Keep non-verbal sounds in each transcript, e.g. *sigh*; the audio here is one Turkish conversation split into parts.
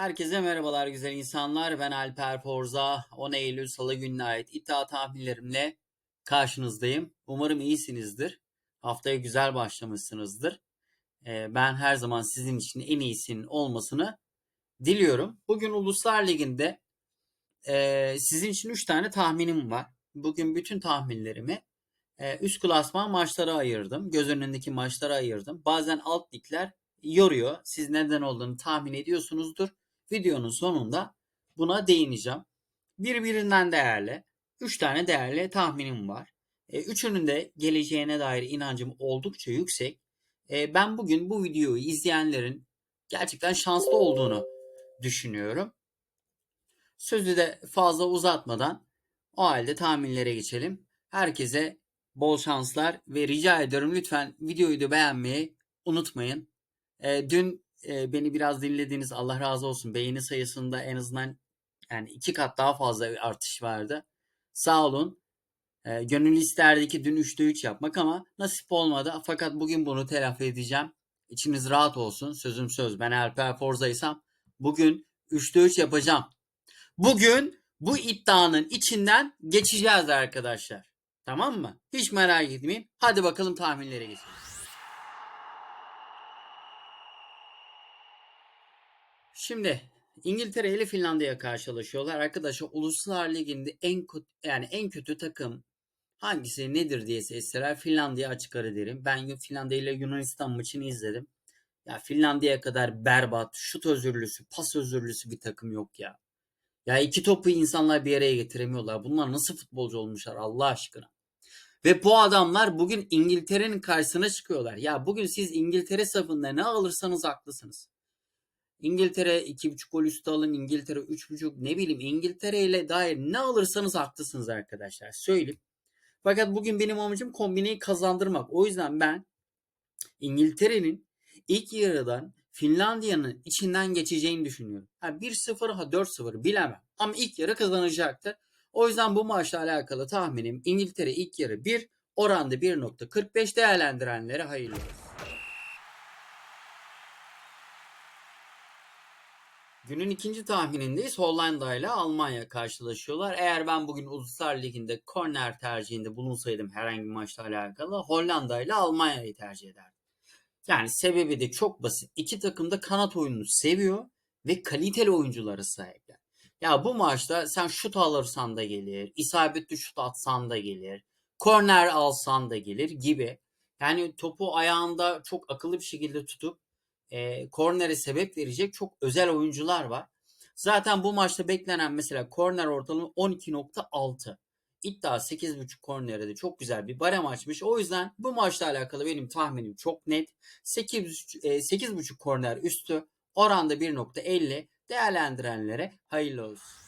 Herkese merhabalar güzel insanlar. Ben Alper Forza. 10 Eylül Salı gününe ait iddia tahminlerimle karşınızdayım. Umarım iyisinizdir. Haftaya güzel başlamışsınızdır. Ee, Ben her zaman sizin için en iyisinin olmasını diliyorum. Bugün Uluslar Ligi'nde e, sizin için 3 tane tahminim var. Bugün bütün tahminlerimi e, üst klasman maçlara ayırdım. Göz önündeki maçlara ayırdım. Bazen alt ligler yoruyor. Siz neden olduğunu tahmin ediyorsunuzdur. Videonun sonunda buna değineceğim. Birbirinden değerli. Üç tane değerli tahminim var. E, üçünün de geleceğine dair inancım oldukça yüksek. E, ben bugün bu videoyu izleyenlerin gerçekten şanslı olduğunu düşünüyorum. Sözü de fazla uzatmadan o halde tahminlere geçelim. Herkese bol şanslar ve rica ediyorum lütfen videoyu da beğenmeyi unutmayın. E, dün e, beni biraz dinlediğiniz Allah razı olsun beğeni sayısında en azından yani iki kat daha fazla artış vardı. Sağ olun. E, gönül isterdi ki dün 3'te 3 yapmak ama nasip olmadı. Fakat bugün bunu telafi edeceğim. İçiniz rahat olsun. Sözüm söz. Ben Alper Forza'ysam bugün 3'te 3 yapacağım. Bugün bu iddianın içinden geçeceğiz arkadaşlar. Tamam mı? Hiç merak etmeyin. Hadi bakalım tahminlere geçelim. Şimdi İngiltere ile Finlandiya karşılaşıyorlar. Arkadaşlar Uluslar Ligi'nde en kötü, yani en kötü takım hangisi nedir diye sesler Finlandiya açık ara derim. Ben Finlandiya ile Yunanistan maçını izledim. Ya Finlandiya kadar berbat, şut özürlüsü, pas özürlüsü bir takım yok ya. Ya iki topu insanlar bir araya getiremiyorlar. Bunlar nasıl futbolcu olmuşlar Allah aşkına. Ve bu adamlar bugün İngiltere'nin karşısına çıkıyorlar. Ya bugün siz İngiltere safında ne alırsanız haklısınız. İngiltere 2.5 gol üstü alın, İngiltere 3.5 ne bileyim İngiltere ile dair ne alırsanız haklısınız arkadaşlar. Söyleyeyim. Fakat bugün benim amacım kombineyi kazandırmak. O yüzden ben İngiltere'nin ilk yarıdan Finlandiya'nın içinden geçeceğini düşünüyorum. Ha 1-0 ha 4-0 bilemem. Ama ilk yarı kazanacaktır. O yüzden bu maçla alakalı tahminim İngiltere ilk yarı 1, oranda 1.45 değerlendirenlere hayırlı olsun. Günün ikinci tahminindeyiz. Hollanda ile Almanya karşılaşıyorlar. Eğer ben bugün Uluslar Ligi'nde korner tercihinde bulunsaydım herhangi bir maçla alakalı Hollanda ile Almanya'yı tercih ederdim. Yani sebebi de çok basit. İki takım da kanat oyununu seviyor ve kaliteli oyunculara sahipler. Ya bu maçta sen şut alırsan da gelir, isabetli şut atsan da gelir, korner alsan da gelir gibi. Yani topu ayağında çok akıllı bir şekilde tutup e, kornere sebep verecek çok özel oyuncular var. Zaten bu maçta beklenen mesela korner ortalama 12.6. İddia 8.5 kornere de çok güzel bir barem açmış. O yüzden bu maçla alakalı benim tahminim çok net. 8, e, 8.5 korner üstü oranda 1.50 değerlendirenlere hayırlı olsun.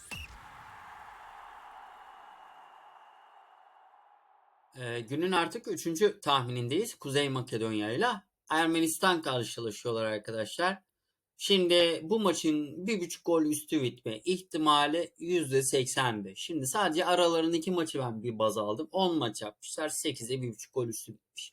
Ee, günün artık üçüncü tahminindeyiz. Kuzey Makedonya ile Ermenistan karşılaşıyorlar arkadaşlar. Şimdi bu maçın bir buçuk gol üstü bitme ihtimali %85. Şimdi sadece aralarındaki maçı ben bir baz aldım. 10 maç yapmışlar. 8'e bir buçuk gol üstü bitmiş.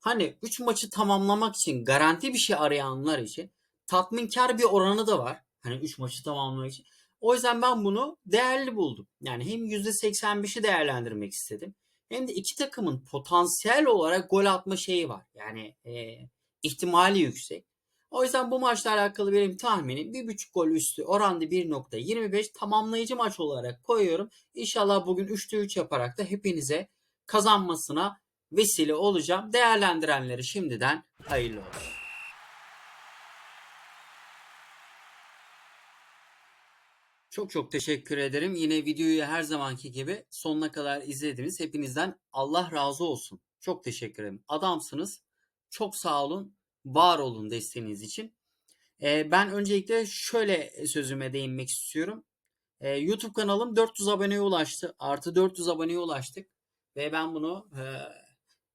Hani 3 maçı tamamlamak için garanti bir şey arayanlar için tatminkar bir oranı da var. Hani 3 maçı tamamlamak için. O yüzden ben bunu değerli buldum. Yani hem %85'i değerlendirmek istedim. Hem de iki takımın potansiyel olarak gol atma şeyi var. Yani e, ihtimali yüksek. O yüzden bu maçla alakalı benim tahminim 1.5 gol üstü oranda 1.25 tamamlayıcı maç olarak koyuyorum. İnşallah bugün 3'te 3 yaparak da hepinize kazanmasına vesile olacağım. Değerlendirenleri şimdiden hayırlı olsun. Çok çok teşekkür ederim. Yine videoyu her zamanki gibi sonuna kadar izlediniz. Hepinizden Allah razı olsun. Çok teşekkür ederim. Adamsınız. Çok sağ olun. Var olun desteğiniz için. Ee, ben öncelikle şöyle sözüme değinmek istiyorum. Ee, YouTube kanalım 400 aboneye ulaştı. Artı 400 aboneye ulaştık. Ve ben bunu e,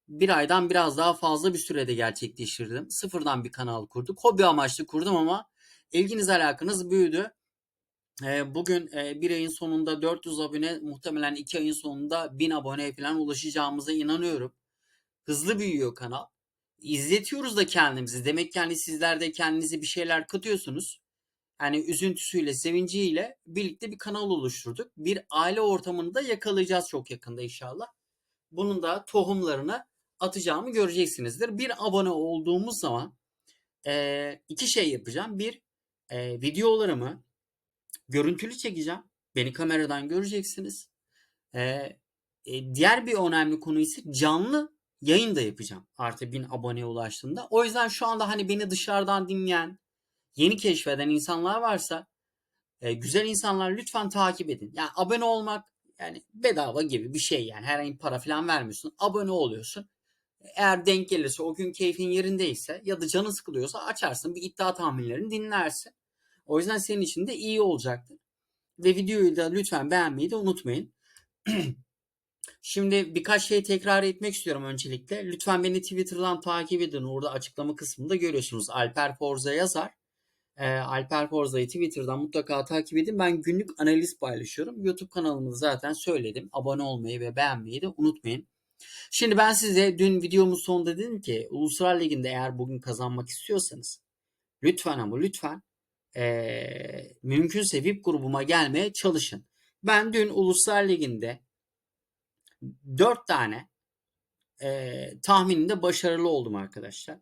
bir aydan biraz daha fazla bir sürede gerçekleştirdim. Sıfırdan bir kanal kurduk. Hobi amaçlı kurdum ama ilginiz alakanız büyüdü. E, bugün e, bir ayın sonunda 400 abone muhtemelen 2 ayın sonunda 1000 aboneye falan ulaşacağımıza inanıyorum. Hızlı büyüyor kanal. İzletiyoruz da kendimizi. Demek ki hani sizler de kendinize bir şeyler katıyorsunuz. yani üzüntüsüyle, sevinciyle birlikte bir kanal oluşturduk. Bir aile ortamını da yakalayacağız çok yakında inşallah. Bunun da tohumlarını atacağımı göreceksinizdir. Bir abone olduğumuz zaman e, iki şey yapacağım. Bir, e, videolarımı görüntülü çekeceğim. Beni kameradan göreceksiniz. E, e, diğer bir önemli konu ise canlı yayın da yapacağım artı bin aboneye ulaştığında. O yüzden şu anda hani beni dışarıdan dinleyen, yeni keşfeden insanlar varsa e, güzel insanlar lütfen takip edin. Yani abone olmak yani bedava gibi bir şey yani herhangi para falan vermiyorsun. Abone oluyorsun. Eğer denk gelirse o gün keyfin yerindeyse ya da canı sıkılıyorsa açarsın bir iddia tahminlerini dinlersin. O yüzden senin için de iyi olacaktır. Ve videoyu da lütfen beğenmeyi de unutmayın. *clears throat* Şimdi birkaç şey tekrar etmek istiyorum öncelikle. Lütfen beni Twitter'dan takip edin. Orada açıklama kısmında görüyorsunuz. Alper Forza yazar. E, Alper Forza'yı Twitter'dan mutlaka takip edin. Ben günlük analiz paylaşıyorum. YouTube kanalımızı zaten söyledim. Abone olmayı ve beğenmeyi de unutmayın. Şimdi ben size dün videomun sonunda dedim ki Uluslar Ligi'nde eğer bugün kazanmak istiyorsanız lütfen ama lütfen e, mümkünse VIP grubuma gelmeye çalışın. Ben dün Uluslar Ligi'nde 4 tane e, tahmininde başarılı oldum arkadaşlar.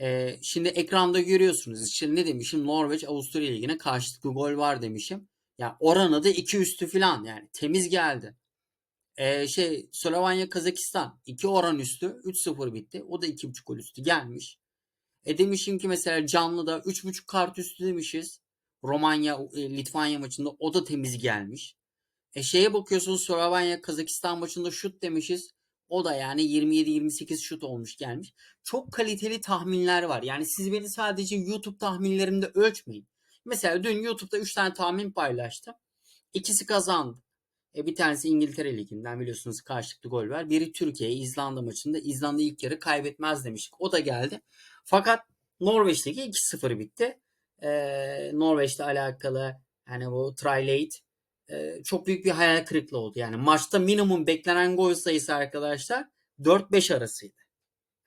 E, şimdi ekranda görüyorsunuz. İşte ne demişim? Norveç Avusturya Ligi'ne karşılıklı gol var demişim. Ya yani oranı da 2 üstü falan yani temiz geldi. E, şey Slovenya Kazakistan 2 oran üstü 3-0 bitti. O da 2.5 gol üstü gelmiş. E demişim ki mesela canlıda 3.5 kart üstü demişiz. Romanya e, Litvanya maçında o da temiz gelmiş. E şeye bakıyorsunuz Slovenya Kazakistan maçında şut demişiz. O da yani 27-28 şut olmuş gelmiş. Çok kaliteli tahminler var. Yani siz beni sadece YouTube tahminlerimde ölçmeyin. Mesela dün YouTube'da 3 tane tahmin paylaştım. İkisi kazandı. E bir tanesi İngiltere Ligi'nden biliyorsunuz karşılıklı gol var. Biri Türkiye, İzlanda maçında. İzlanda ilk yarı kaybetmez demiştik. O da geldi. Fakat Norveç'teki 2-0 bitti. Ee, Norveç'le alakalı hani bu try e, çok büyük bir hayal kırıklığı oldu. Yani maçta minimum beklenen gol sayısı arkadaşlar 4-5 arasıydı.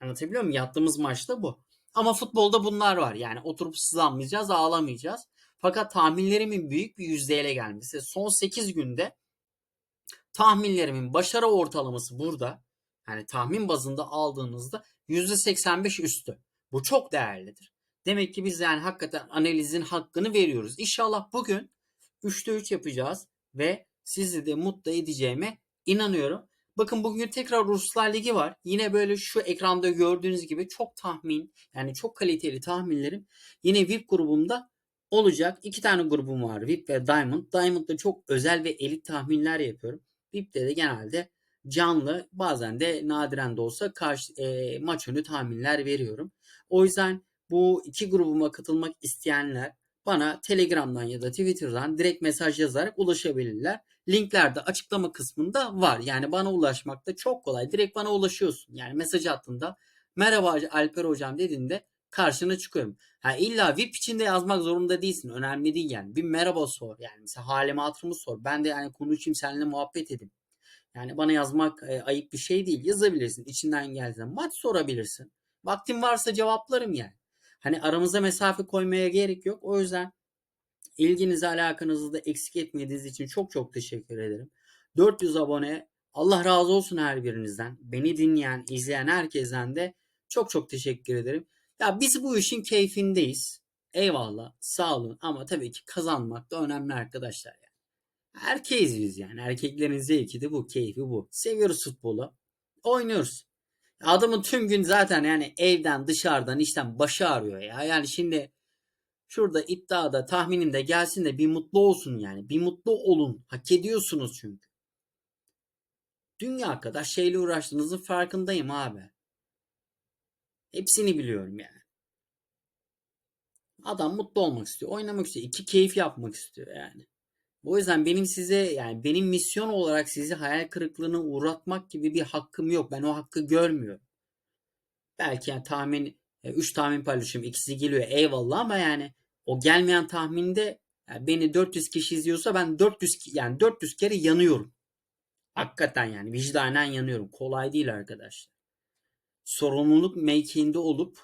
Anlatabiliyor muyum? Yattığımız maçta bu. Ama futbolda bunlar var. Yani oturup sızlanmayacağız, ağlamayacağız. Fakat tahminlerimin büyük bir yüzdeyle gelmesi. Son 8 günde tahminlerimin başarı ortalaması burada. Yani tahmin bazında aldığınızda %85 üstü. Bu çok değerlidir. Demek ki biz yani hakikaten analizin hakkını veriyoruz. İnşallah bugün 3'te 3 yapacağız ve sizi de mutlu edeceğime inanıyorum. Bakın bugün tekrar Ruslar Ligi var. Yine böyle şu ekranda gördüğünüz gibi çok tahmin yani çok kaliteli tahminlerim yine VIP grubumda olacak. İki tane grubum var VIP ve Diamond. Diamond'da çok özel ve elit tahminler yapıyorum. VIP'te de genelde canlı bazen de nadiren de olsa karşı, e, maç önü tahminler veriyorum. O yüzden bu iki grubuma katılmak isteyenler bana Telegram'dan ya da Twitter'dan direkt mesaj yazarak ulaşabilirler. Linkler de açıklama kısmında var. Yani bana ulaşmak da çok kolay. Direkt bana ulaşıyorsun. Yani mesaj attığında merhaba Alper hocam dediğinde karşına çıkıyorum. Ha illa VIP içinde yazmak zorunda değilsin. Önemli değil yani. Bir merhaba sor. Yani mesela halimi hatırımı sor. Ben de yani konuşayım seninle muhabbet edeyim. Yani bana yazmak e, ayıp bir şey değil. Yazabilirsin. İçinden geldiğinde. Maç sorabilirsin. Vaktin varsa cevaplarım yani. Hani aramıza mesafe koymaya gerek yok. O yüzden ilginizi alakanızı da eksik etmediğiniz için çok çok teşekkür ederim. 400 abone Allah razı olsun her birinizden. Beni dinleyen, izleyen herkesten de çok çok teşekkür ederim. Ya biz bu işin keyfindeyiz. Eyvallah sağ olun ama tabii ki kazanmak da önemli arkadaşlar. Yani. Erkeğiz biz yani. Erkeklerin zevki de bu, keyfi bu. Seviyoruz futbolu. Oynuyoruz. Adamın tüm gün zaten yani evden dışarıdan işten başı ağrıyor ya. Yani şimdi şurada iddiada tahminimde gelsin de bir mutlu olsun yani. Bir mutlu olun. Hak ediyorsunuz çünkü. Dünya kadar şeyle uğraştığınızın farkındayım abi. Hepsini biliyorum yani. Adam mutlu olmak istiyor. Oynamak istiyor. iki keyif yapmak istiyor yani. O yüzden benim size yani benim misyon olarak sizi hayal kırıklığına uğratmak gibi bir hakkım yok. Ben o hakkı görmüyorum. Belki yani tahmin 3 e, tahmin paylaşıyorum. ikisi geliyor eyvallah ama yani o gelmeyen tahminde yani beni 400 kişi izliyorsa ben 400 yani 400 kere yanıyorum. Hakikaten yani vicdanen yanıyorum. Kolay değil arkadaşlar. Sorumluluk mevkiinde olup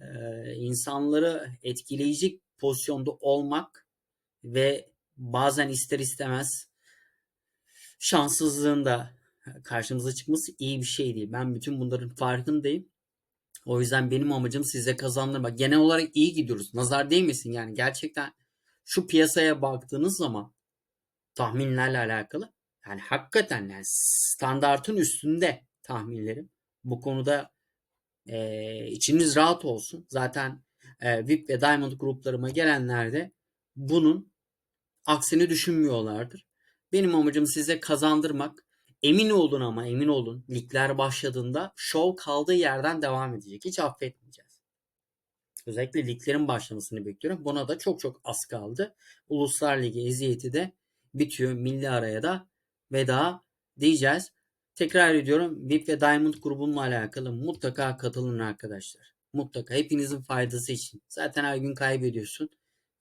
e, insanları etkileyecek pozisyonda olmak ve bazen ister istemez şanssızlığın da karşımıza çıkması iyi bir şey değil. Ben bütün bunların farkındayım. O yüzden benim amacım size kazandırmak. Genel olarak iyi gidiyoruz. Nazar değmesin yani. Gerçekten şu piyasaya baktığınız zaman tahminlerle alakalı yani hakikaten yani standartın üstünde tahminlerim. Bu konuda e, içiniz rahat olsun. Zaten e, VIP ve Diamond gruplarıma gelenler de bunun aksini düşünmüyorlardır. Benim amacım size kazandırmak. Emin olun ama emin olun ligler başladığında şov kaldığı yerden devam edecek. Hiç affetmeyeceğiz. Özellikle liglerin başlamasını bekliyorum. Buna da çok çok az kaldı. Uluslar Ligi eziyeti de bitiyor. Milli araya da veda diyeceğiz. Tekrar ediyorum VIP ve Diamond grubunla alakalı mutlaka katılın arkadaşlar. Mutlaka hepinizin faydası için. Zaten her gün kaybediyorsun.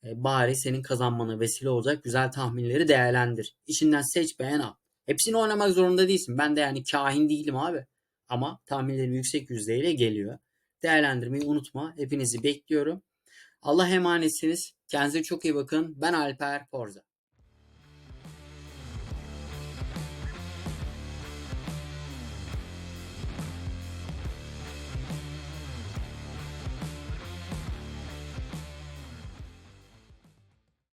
E, bari senin kazanmana vesile olacak güzel tahminleri değerlendir. İçinden seç beğen al. Hepsini oynamak zorunda değilsin. Ben de yani kahin değilim abi. Ama tahminlerim yüksek yüzdeyle geliyor. Değerlendirmeyi unutma. Hepinizi bekliyorum. Allah emanetsiniz. Kendinize çok iyi bakın. Ben Alper Forza.